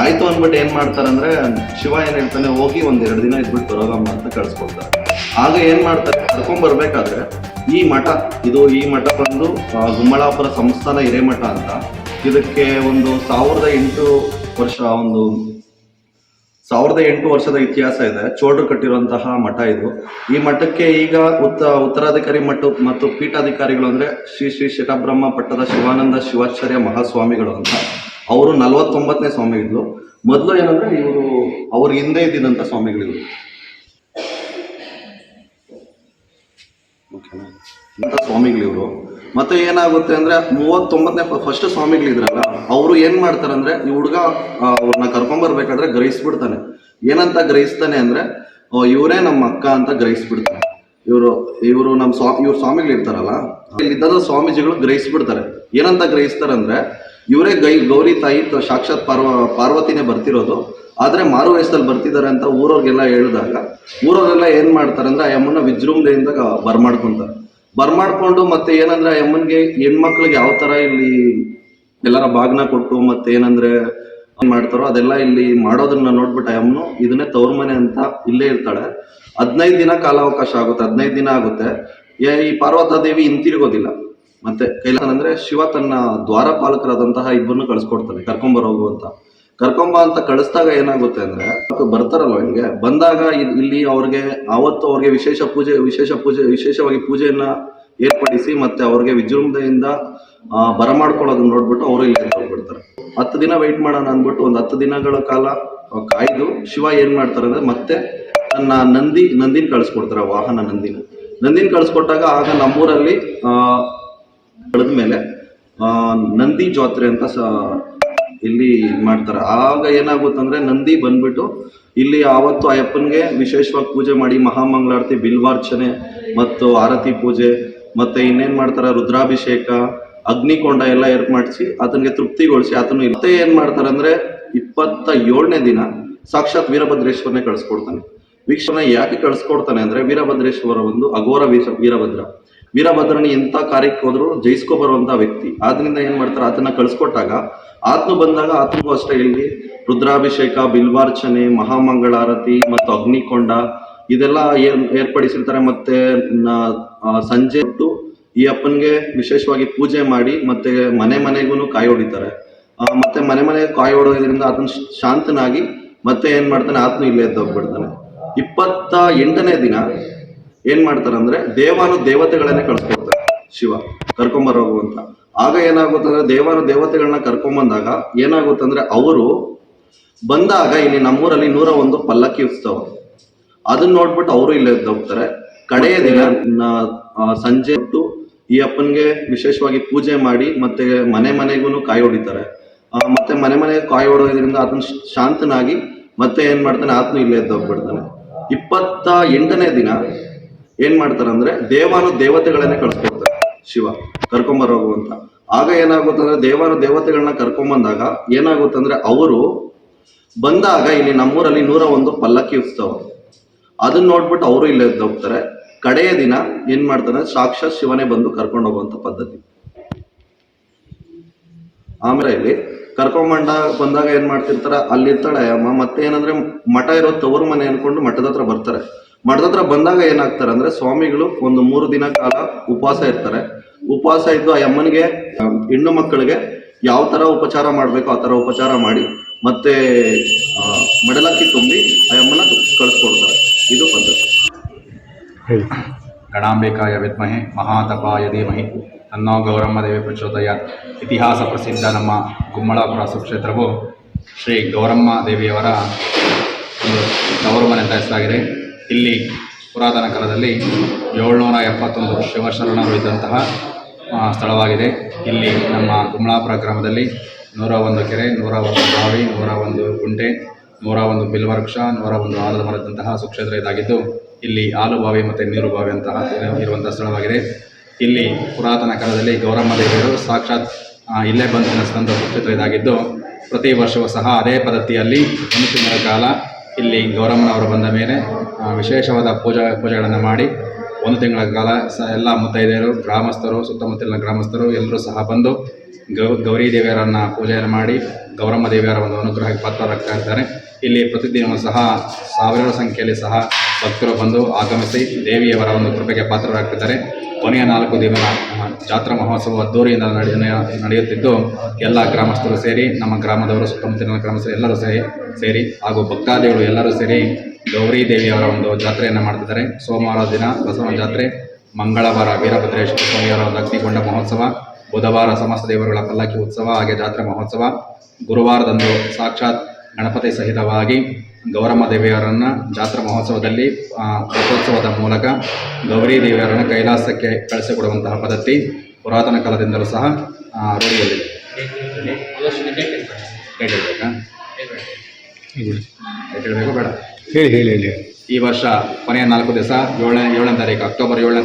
ಆಯ್ತು ಅಂದ್ಬಿಟ್ಟು ಏನ್ ಮಾಡ್ತಾರಂದ್ರೆ, ಶಿವ ಏನ್ ಹೇಳ್ತಾನೆ, ಹೋಗಿ ಒಂದ್ ಎರಡು ದಿನ ಇದ್ಬಿಟ್ಟು ಬರೋಗಮ್ಮ ಅಂತ ಕಳ್ಸ್ಕೊಡ್ತಾರೆ ಆಗ ಏನ್ ಮಾಡ್ತಾರೆ, ಕರ್ಕೊಂಡ್ ಬರ್ಬೇಕಾದ್ರೆ, ಈ ಮಠ, ಇದು ಈ ಮಠ ಬಂದು ಗುಮ್ಮಳಾಪುರ ಸಂಸ್ಥಾನ ಹಿರೇಮಠ ಅಂತ, ಇದಕ್ಕೆ ಒಂದು ಸಾವಿರದ ಎಂಟು ವರ್ಷ, ಒಂದು ಸಾವಿರದ ಎಂಟು ವರ್ಷದ ಇತಿಹಾಸ ಇದೆ ಚೋಳರು ಕಟ್ಟಿರುವಂತಹ ಮಠ ಇದು. ಈ ಮಠಕ್ಕೆ ಈಗ ಉತ್ತ, ಉತ್ತರಾಧಿಕಾರಿ ಮಠ ಮತ್ತು ಪೀಠಾಧಿಕಾರಿಗಳು ಅಂದ್ರೆ ಶ್ರೀ ಶ್ರೀ ಶಟಬ್ರಹ್ಮ ಪಟ್ಟದ ಶಿವಾನಂದ ಶಿವಾಚಾರ್ಯ ಮಹಾಸ್ವಾಮಿಗಳು ಅಂತ. ಅವರು ನಲವತ್ತೊಂಬತ್ತನೇ ಸ್ವಾಮಿಗಳು ಮೊದಲು ಏನಂದ್ರೆ ಇವರು ಅವ್ರ ಹಿಂದೆ ಇದ್ದಿದ್ದಂತ ಸ್ವಾಮಿಗಳಿವರು ಇಂಥ ಸ್ವಾಮಿಗಳು ಇವರು. ಮತ್ತೆ ಏನಾಗುತ್ತೆ ಅಂದ್ರೆ ಮೂವತ್ತೊಂಬತ್ತನೇ ಫಸ್ಟ್ ಸ್ವಾಮಿಗಳಿದ್ರಲ್ಲ, ಅವರು ಏನ್ ಮಾಡ್ತಾರಂದ್ರೆ ಈ ಹುಡುಗ ಅವ್ರನ್ನ ಕರ್ಕೊಂಡ್ಬರ್ಬೇಕಾದ್ರೆ ಗ್ರಹಿಸ್ಬಿಡ್ತಾನೆ. ಏನಂತ ಗ್ರಹಿಸ್ತಾನೆ ಅಂದ್ರೆ ಇವರೇ ನಮ್ಮ ಅಕ್ಕ ಅಂತ ಗ್ರಹಿಸ್ಬಿಡ್ತಾನೆ. ಇವರು ಇವರು ನಮ್ಮ ಸ್ವಾ, ಇವ್ರ ಸ್ವಾಮಿಗಳು ಇರ್ತಾರಲ್ಲ ಇಲ್ಲಿದ್ದ ಸ್ವಾಮೀಜಿಗಳು ಗ್ರಹಿಸ್ಬಿಡ್ತಾರೆ. ಏನಂತ ಗ್ರಹಿಸ್ತಾರೆ ಅಂದ್ರೆ ಇವರೇ ಗೈ ಗೌರಿ ತಾಯಿ ಸಾಕ್ಷಾತ್ ಪಾರ್ವ, ಪಾರ್ವತಿನೇ ಬರ್ತಿರೋದು. ಆದ್ರೆ ಮಾರು ವಯಸ್ಸಲ್ಲಿ ಬರ್ತಿದ್ದಾರೆ ಅಂತ ಊರವ್ರಿಗೆಲ್ಲ ಹೇಳಿದಾಗ, ಊರವರೆಲ್ಲ ಏನ್ ಮಾಡ್ತಾರೆ ಅಂದ್ರೆ ಆ ಯಮ್ಮನ ವಿಜೃಂಭಣೆಯಿಂದ ಬರ್ಮಾಡ್ಕೊಂತಾರೆ. ಬರ್ಮಾಡ್ಕೊಂಡು ಮತ್ತೆ ಏನಂದ್ರೆ ಆ ಯಮ್ಮನಿಗೆ ಹೆಣ್ಮಕ್ಳಿಗೆ ಯಾವ ತರ ಇಲ್ಲಿ ಎಲ್ಲರ ಬಾಗ್ನ ಕೊಟ್ಟು ಮತ್ತೆ ಏನಂದ್ರೆ ಏನ್ ಮಾಡ್ತಾರೋ ಅದೆಲ್ಲ ಇಲ್ಲಿ ಮಾಡೋದನ್ನ ನೋಡ್ಬಿಟ್ಟು ಆ ಯಮ್ಮನು ಇದನ್ನೇ ತವ್ರ ಮನೆ ಅಂತ ಇಲ್ಲೇ ಇರ್ತಾಳೆ. ಹದಿನೈದು ದಿನ ಕಾಲಾವಕಾಶ ಆಗುತ್ತೆ, ಹದಿನೈದು ದಿನ ಆಗುತ್ತೆ. ಈ ಪಾರ್ವತ ದೇವಿ ಹಿಂತಿರುಗೋದಿಲ್ಲ. ಮತ್ತೆ ಕೈಲಾಸ ಅಂದ್ರೆ ಶಿವ ತನ್ನ ದ್ವಾರಪಾಲಕರಾದಂತಹ ಇಬ್ಬರನ್ನು ಕಳ್ಸ್ಕೊಡ್ತಾನೆ ಕರ್ಕೊಂಬರೋಗು ಅಂತ. ಕರ್ಕೊಂಬ ಅಂತ ಕಳಿಸ್ದಾಗ ಏನಾಗುತ್ತೆ ಅಂದ್ರೆ ಬರ್ತಾರಲ್ವ ಹಿಂಗೆ? ಬಂದಾಗ ಇಲ್- ಇಲ್ಲಿ ಅವ್ರಿಗೆ ಆವತ್ತು ಅವ್ರಿಗೆ ವಿಶೇಷ ಪೂಜೆ ವಿಶೇಷ ಪೂಜೆ ವಿಶೇಷವಾಗಿ ಪೂಜೆಯನ್ನ ಏರ್ಪಡಿಸಿ ಮತ್ತೆ ಅವ್ರಿಗೆ ವಿಜೃಂಭಣೆಯಿಂದ ಆ, ಬರಮಾಡ್ಕೊಳ್ಳೋದನ್ನ ನೋಡ್ಬಿಟ್ಟು ಅವರು ಇಲ್ಲಿ ಹೋಗ್ಬಿಡ್ತಾರೆ. ಹತ್ತು ದಿನ ವೆಯ್ಟ್ ಮಾಡೋಣ ಅಂದ್ಬಿಟ್ಟು ಒಂದು ಹತ್ತು ದಿನಗಳ ಕಾಲ ಆ, ಕಾಯ್ದು ಶಿವ ಏನ್ ಮಾಡ್ತಾರೆ ಅಂದ್ರೆ ಮತ್ತೆ ತನ್ನ ನಂದಿ ನಂದಿನ ಕಳಿಸ್ಕೊಡ್ತಾರೆ ವಾಹನ ನಂದಿನ. ನಂದಿನ ಕಳಿಸ್ಕೊಟ್ಟಾಗ ಆಗ ನಮ್ಮೂರಲ್ಲಿ ಆ ಮೇಲೆ ನಂದಿ ಜಾತ್ರೆ ಅಂತ ಸ ಇಲ್ಲಿ ಮಾಡ್ತಾರೆ. ಆಗ ಏನಾಗುತ್ತಂದ್ರೆ ನಂದಿ ಬಂದ್ಬಿಟ್ಟು ಇಲ್ಲಿ ಆವತ್ತು ಅಯ್ಯಪ್ಪನ್ಗೆ ವಿಶೇಷವಾಗಿ ಪೂಜೆ ಮಾಡಿ ಮಹಾಮಂಗಳಾರತಿ, ಬಿಲ್ವಾರ್ಚನೆ ಮತ್ತು ಆರತಿ ಪೂಜೆ ಮತ್ತೆ ಇನ್ನೇನ್ ಮಾಡ್ತಾರೆ, ರುದ್ರಾಭಿಷೇಕ, ಅಗ್ನಿಕೊಂಡ ಎಲ್ಲ ಏರ್ಪಡಿಸಿ ಆತನಿಗೆ ತೃಪ್ತಿಗೊಳಿಸಿ ಆತನು ಮತ್ತೆ ಏನ್ ಮಾಡ್ತಾರೆ ಅಂದ್ರೆ ಇಪ್ಪತ್ತ ಏಳನೇ ದಿನ ಸಾಕ್ಷಾತ್ ವೀರಭದ್ರೇಶ್ವರನೇ ಕಳಿಸ್ಕೊಡ್ತಾನೆ. ವೀಕ್ಷಣೆ ಯಾಕೆ ಕಳಿಸ್ಕೊಡ್ತಾನೆ ಅಂದ್ರೆ ವೀರಭದ್ರೇಶ್ವರ ಒಂದು ಅಘೋರ ವೀರ ವೀರಭದ್ರ. ವೀರಭದ್ರನ ಎಂಥ ಕಾರ್ಯಕ್ಕೆ ಹೋದ್ರು ಜಯಿಸ್ಕೊ ಬರುವಂತ ವ್ಯಕ್ತಿ. ಆದ್ರಿಂದ ಏನ್ ಮಾಡ್ತಾರೆ? ಆತನ ಕಳ್ಸಿಕೊಟ್ಟಾಗ ಆತನು ಬಂದಾಗ ಆತನಿಗೂ ಅಷ್ಟೇ ಇಲ್ಲಿ ರುದ್ರಾಭಿಷೇಕ, ಬಿಲ್ವಾರ್ಚನೆ, ಮಹಾಮಂಗಳಾರತಿ ಮತ್ತು ಅಗ್ನಿಕೊಂಡ ಇದೆಲ್ಲ ಏರ್, ಏರ್ಪಡಿಸಿರ್ತಾರೆ. ಮತ್ತೆ ಸಂಜೆ ಹೊತ್ತು ಈ ಅಪ್ಪನ್ಗೆ ವಿಶೇಷವಾಗಿ ಪೂಜೆ ಮಾಡಿ ಮತ್ತೆ ಮನೆ ಮನೆಗೂ ಕಾಯಿ ಹೊಡಿತಾರೆ. ಮತ್ತೆ ಮನೆ ಮನೆ ಕಾಯಿ ಹೊಡೋದ್ರಿಂದ ಆತನ ಶಾಂತನಾಗಿ ಮತ್ತೆ ಏನ್ ಮಾಡ್ತಾನೆ? ಆತ್ಮ ಇಲ್ಲೇ ಎದ್ದೋಗ್ಬಿಡ್ತಾನೆ ಇಪ್ಪತ್ತ ಎಂಟನೇ ದಿನ ಏನ್ ಮಾಡ್ತಾರೆ ಅಂದ್ರೆ ದೇವಾನು ದೇವತೆಗಳನ್ನೇ ಕಳ್ಸ್ಕೊಡ್ತಾರೆ. ಶಿವ ಕರ್ಕೊಂಬರೋಗು ಅಂತ. ಆಗ ಏನಾಗುತ್ತೆ ಅಂದ್ರೆ ದೇವಾನು ದೇವತೆಗಳನ್ನ ಕರ್ಕೊಂಬಂದಾಗ ಏನಾಗುತ್ತಂದ್ರೆ ಅವರು ಬಂದಾಗ ಇಲ್ಲಿ ನಮ್ಮೂರಲ್ಲಿ ನೂರ ಒಂದು ಪಲ್ಲಕ್ಕಿ ಉತ್ಸವ. ಅದನ್ನ ನೋಡ್ಬಿಟ್ಟು ಅವರು ಇಲ್ಲೇ ಹೋಗ್ತಾರೆ. ಕಡೆಯ ದಿನ ಸಂಜೆ ಹೊತ್ತು ಈ ಅಪ್ಪನ್ಗೆ ವಿಶೇಷವಾಗಿ ಪೂಜೆ ಮಾಡಿ ಮತ್ತೆ ಮನೆ ಮನೆಗೂ ಕಾಯಿ ಹೊಡಿತಾರೆ. ಮತ್ತೆ ಮನೆ ಮನೆ ಕಾಯಿ ಹೊಡೋದ್ರಿಂದ ಆತನ ಶಾಂತನಾಗಿ ಮತ್ತೆ ಏನ್ ಮಾಡ್ತಾನೆ, ಆತನು ಇಲ್ಲೇ ಎದ್ದು ಹೋಗ್ಬಿಡ್ತಾನೆ. ಇಪ್ಪತ್ತ ಎಂಟನೇ ದಿನ ಏನ್ ಮಾಡ್ತಾರಂದ್ರೆ ದೇವಾನು ದೇವತೆಗಳನ್ನೇ ಕಳ್ಸ್ಕೊಡ್ತಾರೆ ಶಿವ ಕರ್ಕೊಂಬರೋಗು ಅಂತ. ಆಗ ಏನಾಗುತ್ತಂದ್ರೆ ದೇವಾನು ದೇವತೆಗಳನ್ನ ಕರ್ಕೊಂಬಂದಾಗ ಏನಾಗುತ್ತಂದ್ರೆ ಅವರು ಬಂದಾಗ ಇಲ್ಲಿ ನಮ್ಮೂರಲ್ಲಿ ನೂರ ಒಂದು ಪಲ್ಲಕ್ಕಿ ಉತ್ಸವ. ಅದನ್ನ ನೋಡ್ಬಿಟ್ಟು ಅವರು ಇಲ್ಲೇ ಹೋಗ್ತಾರೆ. ಕಡೆಯ ದಿನ ಏನ್ ಮಾಡ್ತಾರೆ, ಸಾಕ್ಷಾತ್ ಶಿವನೇ ಬಂದು ಕರ್ಕೊಂಡು ಹೋಗುವಂತ ಪದ್ಧತಿ. ಆಮೇಲೆ ಇಲ್ಲಿ ಕರ್ಕೊಂಬಂಡ ಬಂದಾಗ ಏನ್ ಮಾಡ್ತಿರ್ತಾರ, ಅಲ್ಲಿರ್ತಾಳೆ ಅಮ್ಮ ಮತ್ತೆ ಏನಂದ್ರೆ ಮಠ ಇರೋ ತವರು ಮನೆ ಅನ್ಕೊಂಡು ಮಠದ ಹತ್ರ ಬರ್ತಾರೆ. ಮಠದ ಹತ್ರ ಬಂದಾಗ ಏನಾಗ್ತಾರೆ ಅಂದ್ರೆ ಸ್ವಾಮಿಗಳು ಒಂದು ಮೂರು ದಿನ ಕಾಲ ಉಪವಾಸ ಇರ್ತಾರೆ. ಉಪವಾಸ ಇದ್ದು ಆ ಅಮ್ಮನಿಗೆ ಹೆಣ್ಣು ಮಕ್ಕಳಿಗೆ ಯಾವ ತರ ಉಪಚಾರ ಮಾಡ್ಬೇಕು ಆ ತರ ಉಪಚಾರ ಮಾಡಿ ಮತ್ತೆ ಮಡಲಕ್ಕಿ ತುಂಬಿ ಆ ಅಮ್ಮನ ಕಳಿಸ್ಕೊಡ್ತಾರೆ. ಇದು ಪದ್ಧತಿ. ಹೇಳಿ. ಗಣಾಂಬಿಕಾಯ ವಿದ್ಮಹೆ ಮಹಾತಪಾಯ ಧೀಮಹಿ ತನ್ನೋ ಗೌರಮ್ಮ ದೇವಿ ಪ್ರಚೋದಯ. ಇತಿಹಾಸ ಪ್ರಸಿದ್ಧ ನಮ್ಮ ಗುಮ್ಮಳಾಪುರ ಸುಕ್ಷೇತ್ರವು ಶ್ರೀ ಗೌರಮ್ಮ ದೇವಿಯವರ ಒಂದು ಅಂತ ಹೆಸರಾಗಿದೆ. ಇಲ್ಲಿ ಪುರಾತನ ಕಾಲದಲ್ಲಿ ಏಳ್ನೂರ ಎಪ್ಪತ್ತೊಂದು ಶಿವಶರಣರು ಇದ್ದಂತಹ ಸ್ಥಳವಾಗಿದೆ. ಇಲ್ಲಿ ನಮ್ಮ ಕುಮಳಾಪುರ ಗ್ರಾಮದಲ್ಲಿ ನೂರ ಒಂದು ಕೆರೆ, ನೂರ ಒಂದು ಬಾವಿ ನೂರ ಒಂದು ಕುಂಟೆ ನೂರ ಒಂದು ಬಿಲ್ವೃಕ್ಷ ನೂರ ಒಂದು ಆಲದ ಮರದಂತಹ ಸುಕ್ಷೇತ್ರ ಇದಾಗಿದ್ದು, ಇಲ್ಲಿ ಹಾಲು ಬಾವಿ ಮತ್ತು ನೀರು ಬಾವಿ ಅಂತಹ ಇರುವಂಥ ಸ್ಥಳವಾಗಿದೆ. ಇಲ್ಲಿ ಪುರಾತನ ಕಾಲದಲ್ಲಿ ಗೌರಮ್ಮ ದೇವಿಯರು ಸಾಕ್ಷಾತ್ ಇಲ್ಲೇ ಬಂದು ನೆಲೆಸಿದಂಥ ಸುಕ್ಷೇತ್ರ ಇದಾಗಿದ್ದು, ಪ್ರತಿ ವರ್ಷವೂ ಸಹ ಅದೇ ಪದ್ಧತಿಯಲ್ಲಿ ಒಂದು ಕಾಲ ಇಲ್ಲಿ ಗೌರಮ್ಮನವರು ಬಂದ ಮೇಲೆ ವಿಶೇಷವಾದ ಪೂಜಾ, ಪೂಜೆಗಳನ್ನು ಮಾಡಿ, ಒಂದು ತಿಂಗಳ ಕಾಲ ಸ, ಎಲ್ಲ ಮುತ್ತೈದೆಯರು, ಗ್ರಾಮಸ್ಥರು, ಸುತ್ತಮುತ್ತಲಿನ ಗ್ರಾಮಸ್ಥರು ಎಲ್ಲರೂ ಸಹ ಬಂದು ಗೌ, ಗೌರಿ ದೇವಿಯರನ್ನು ಪೂಜೆಯನ್ನು ಮಾಡಿ, ಗೌರಮ್ಮ ದೇವಿಯರ ಒಂದು ಅನುಗ್ರಹಕ್ಕೆ ಪಾತ್ರರಾಗ್ತಾ ಇದ್ದಾರೆ. ಇಲ್ಲಿ ಪ್ರತಿದಿನವೂ ಸಹ ಸಾವಿರಾರು ಸಂಖ್ಯೆಯಲ್ಲಿ ಸಹ ಭಕ್ತರು ಬಂದು ಆಗಮಿಸಿ ದೇವಿಯವರ ಒಂದು ಕೃಪೆಗೆ ಪಾತ್ರರಾಗ್ತಿದ್ದಾರೆ. ಕೊನೆಯ ನಾಲ್ಕು ದಿನ ಜಾತ್ರಾ ಮಹೋತ್ಸವ ಅದ್ದೂರಿಯಿಂದ ನಡೆಯ ನಡೆಯುತ್ತಿದ್ದು, ಎಲ್ಲ ಗ್ರಾಮಸ್ಥರು ಸೇರಿ, ನಮ್ಮ ಗ್ರಾಮದವರು, ಸುತ್ತಮುತ್ತಲಿನ ಗ್ರಾಮಸ್ಥರು ಎಲ್ಲರೂ ಸೇರಿ ಸೇರಿ, ಹಾಗೂ ಭಕ್ತಾದಿಗಳು ಎಲ್ಲರೂ ಸೇರಿ ಗೌರಿ ದೇವಿಯವರ ಒಂದು ಜಾತ್ರೆಯನ್ನು ಮಾಡ್ತಿದ್ದಾರೆ. ಸೋಮವಾರ ದಿನ ಬಸವನ ಜಾತ್ರೆ, ಮಂಗಳವಾರ ವೀರಭದ್ರೇಶ್ವರ ಸ್ವಾಮಿಯವರ ಒಂದು ಅಗ್ನಿಗೊಂಡ ಮಹೋತ್ಸವ, ಬುಧವಾರ ಸಮಸ್ತ ದೇವರುಗಳ ಪಲ್ಲಕ್ಕಿ ಉತ್ಸವ, ಹಾಗೆ ಜಾತ್ರಾ ಮಹೋತ್ಸವ, ಗುರುವಾರದಂದು ಸಾಕ್ಷಾತ್ ಗಣಪತಿ ಸಹಿತವಾಗಿ ಗೌರಮ್ಮ ದೇವಿಯವರನ್ನು ಜಾತ್ರಾ ಮಹೋತ್ಸವದಲ್ಲಿ ರಥೋತ್ಸವದ ಮೂಲಕ ಗೌರಿ ದೇವಿಯವರನ್ನು ಕೈಲಾಸಕ್ಕೆ ಕಳಿಸಿಕೊಡುವಂತಹ ಪದ್ಧತಿ ಪುರಾತನ ಕಾಲದಿಂದಲೂ ಸಹ ರೂಢಿಯಲ್ಲಿದೆ. ಡೇಟ್ ಹೇಳ್ಬೇಕಾ? ಡೇಟ್ ಹೇಳಬೇಕು ಬೇಡ. ಹೇಳಿ ಹೇಳಿ ಹೇಳಿ. ಈ ವರ್ಷ ಕೊನೆಯ ನಾಲ್ಕು ದಿವಸ ಏಳನೇ ಏಳನೇ ತಾರೀಕು ಅಕ್ಟೋಬರ್ ಏಳನೇ